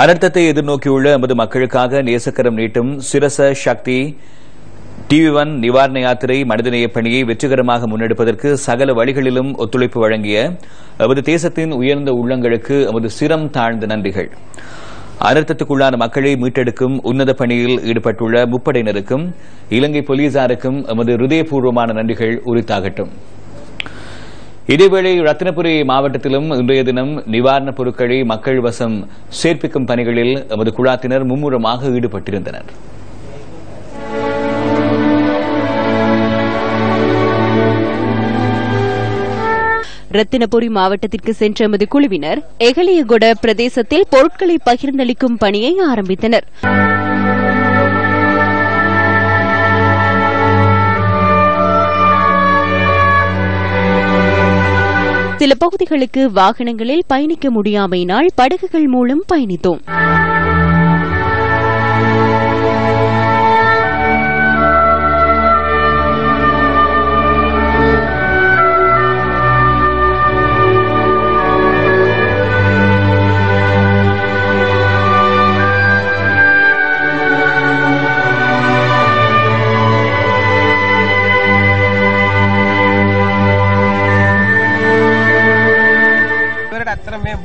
அனர்த்தத்தை எதிர்நோக்கியுள்ள எமது மக்களுக்காக நேசக்கரம் நீட்டும் சிரச சக்தி டிவி ஒன் நிவாரண யாத்திரை மனிதநேய பணியை வெற்றிகரமாக முன்னெடுப்பதற்கு சகல வழிகளிலும் ஒத்துழைப்பு வழங்கிய எமது தேசத்தின் உயர்ந்த உள்ளங்களுக்கு எமது சிரம் தாழ்ந்த நன்றிகள். அனர்த்தத்துக்குள்ளான மக்களை மீட்டெடுக்கும் உன்னத பணியில் ஈடுபட்டுள்ள முப்படையினருக்கும் இலங்கை போலீசாருக்கும் எமது ஹிருதயபூர்வமான நன்றிகள் உரித்தாகட்டும். இதேவேளை ரத்தினபுரி மாவட்டத்திலும் இன்றைய தினம் நிவாரணப் பொருட்களை மக்கள் வசம் சேர்ப்பிக்கும் பணிகளில் எமது குழாத்தினர் மும்முரமாக ஈடுபட்டிருந்தனர். ரத்தினபுரி மாவட்டத்திற்கு சென்ற எமது குழுவினர் எகலியகொட பிரதேசத்தில் பொருட்களை பகிர்ந்தளிக்கும் பணியை ஆரம்பித்தனர். சில பகுதிகளுக்கு வாகனங்களில் பயணிக்க முடியாமையினால் படகுகள் மூலம் பயணித்தோம்.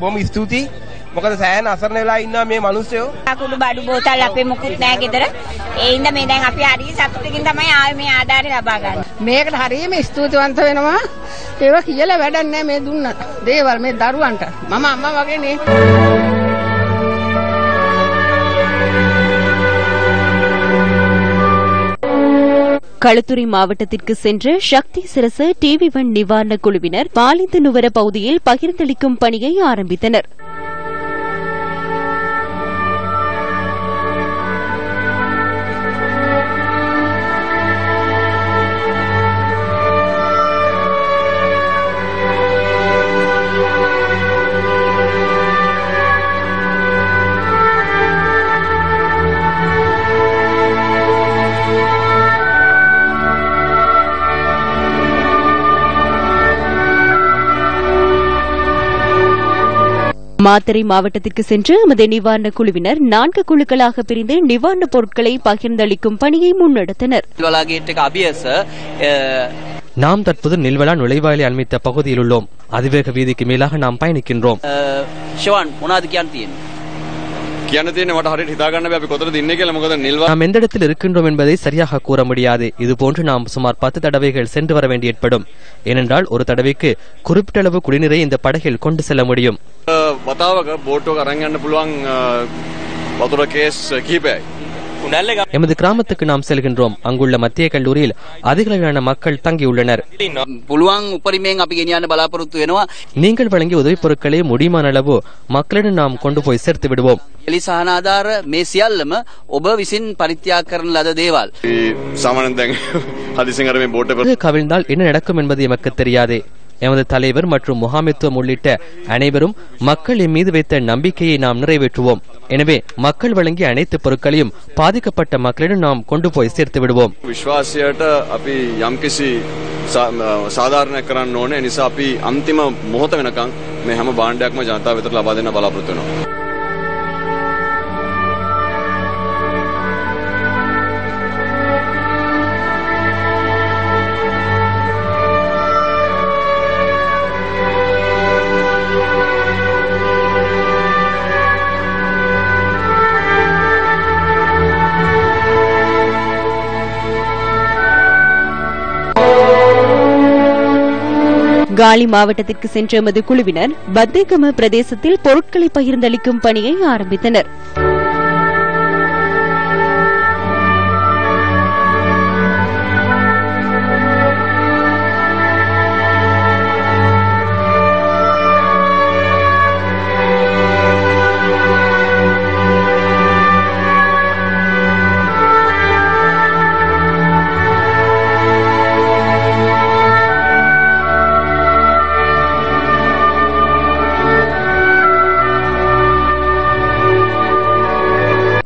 බොහොම ස්තුතියි. මොකද සෑහෙන අසරණ වෙලා ඉන්නවා මේ මිනිස්සුયો. කුඩු බඩු බෝතල් අපේ මුකුත් නෑ ගෙදර. ඒ හින්දා මේ දැන් අපි හරි සතුටකින් තමයි ආවේ මේ ආධාරය ලබා ගන්න. මේකට හරියම ස්තුතිවන්ත වෙනවා ඒවා කියලා වැඩක් නැහැ මේ දුන්න දේවල් මේ දරුවන්ට මම අම්මා වගේනේ களுத்துறை மாவட்டத்திற்கு சென்ற சக்தி சிரச டிவி ஒன் நிவாரண குழுவினர் பாலிந்து நுவர பகுதியில் பகிர்ந்தளிக்கும் பணியை ஆரம்பித்தனர். மாத்தறை மாவட்டத்திற்கு சென்று எமது நிவாரண குழுவினர் நான்கு குழுக்களாக பிரிந்து நிவாரண பொருட்களை பகிர்ந்தளிக்கும் பணியை முன்னெடுத்தனர். நாம் தற்போது நெல்வலா நுழைவாயிலை அமைத்த பகுதியில் உள்ளோம். அதிவேக வீதிக்கு மேலாக நாம் பயணிக்கின்றோம். කියන්න තියෙන කියන්න තියෙන්නේ මට හරියට හිතාගන්න බෑ අපි කොතනද ඉන්නේ කියලා මොකද නිල්වා நாம் எந்த இடத்தில் இருக்கின்றோம் என்பதை சரியாக கூற முடியாது இதுபோன்று நாம் சுமார் பத்து தடவைகள் சென்று வர வேண்டி ஏற்படும் ஏனென்றால் ஒரு தடவைக்கு குறிப்பிட்ட அளவு குடிநீரை இந்த படகில் கொண்டு செல்ல முடியும் වතාවක බෝට්ටුවක අරන් යන්න පුළුවන් අ, වතුර කේස් කීපයයි කුඩල්ල எமது கிராமத்துக்கு நாம் செல்கின்றோம் அங்குள்ள மத்திய கல்லூரியில் அதிக அளவிலான மக்கள் தங்கியுள்ளனர் පුළුවන් උපරිමයෙන් අපි ගෙනියන්න බලාපොරොත්තු වෙනවා நீங்கள் வழங்கிய உதவிப் பொருட்களை முடியுமான அளவு மக்களிடம் நாம் கொண்டு போய் சேர்த்து விடுவோம் එලි සහනාධාර මේ සියල්ලම ඔබ විසින් පරිත්‍යාග කරන ලද දේවල් සාමාන්‍යයෙන් දැන් හදිසියෙන් අර මේ බෝට් එක படகு கவிழ்ந்தால் என்ன நடக்கும் என்பது எமக்கு தெரியாது எமது தலைவர் மற்றும் முகாமித்துவம் உள்ளிட்ட அனைவரும் மக்கள் எம் மீது வைத்த நம்பிக்கையை நாம் நிறைவேற்றுவோம் எனவே மக்கள் வழங்கிய அனைத்து பொருட்களையும் பாதிக்கப்பட்ட மக்களிடம் நாம் கொண்டு போய் சேர்த்து விடுவோம் විශ්වාසයට අපි යම්කිසි සා- අ, සාධාරණයක් කරන්න ඕනේ ඒ නිසා අපි අන්තිම මොහොත වෙනකන් මේ හැම භාණ්ඩයක්ම ජනතාව වෙතට ලබා දෙන්න බලාපොරොත්තු වෙනවා காலி மாவட்டத்திற்கு சென்ற எமது குழுவினர் பத்தேகம பிரதேசத்தில் பொருட்களை பகிர்ந்தளிக்கும் பணியை ஆரம்பித்தனர்.